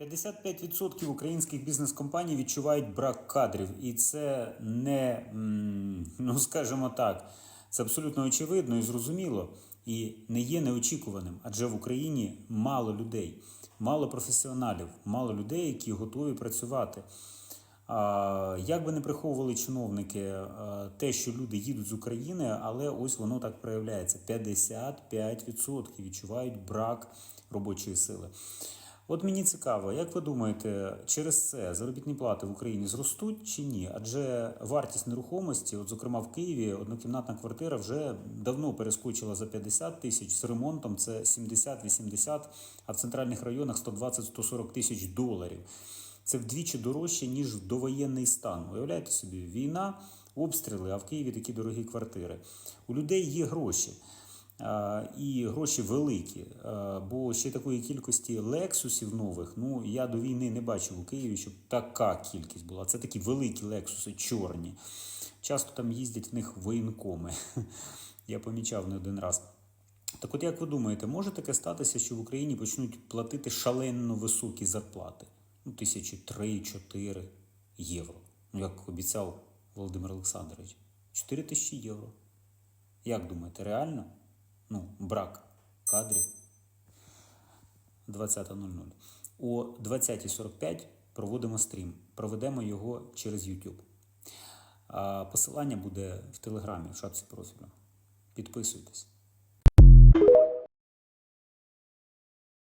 55% українських бізнес-компаній відчувають брак кадрів, і це не, ну скажімо так, це абсолютно очевидно і зрозуміло, і не є неочікуваним, адже в Україні мало людей, мало професіоналів, мало людей, які готові працювати. Як би не приховували чиновники те, що люди їдуть з України, але ось воно так проявляється: 55% відчувають брак робочої сили. От мені цікаво, як ви думаєте, через це заробітні плати в Україні зростуть чи ні? Адже вартість нерухомості, от зокрема в Києві, однокімнатна квартира вже давно перескочила за 50 тисяч з ремонтом. Це 70-80, а в центральних районах 120-140 тисяч доларів. Це вдвічі дорожче, ніж в довоєнний стан. Уявляєте собі, війна, обстріли, а в Києві такі дорогі квартири. У людей є гроші. А, І гроші великі, бо ще такої кількості лексусів нових, ну я до війни не бачив у Києві, щоб така кількість була. Це такі великі лексуси, чорні. Часто там їздять в них воєнкоми. Я помічав не один раз. Так от як ви думаєте, може таке статися, що в Україні почнуть платити шалено високі зарплати? Ну, тисячі три-чотири євро. Ну, як обіцяв Володимир Олександрович. 4 тисячі євро. Як думаєте, реально? Ну, брак кадрів 20.00. О 20.45 проводимо стрім. Проведемо його через YouTube. Посилання буде в Телеграмі, в шапці профілю. Підписуйтесь.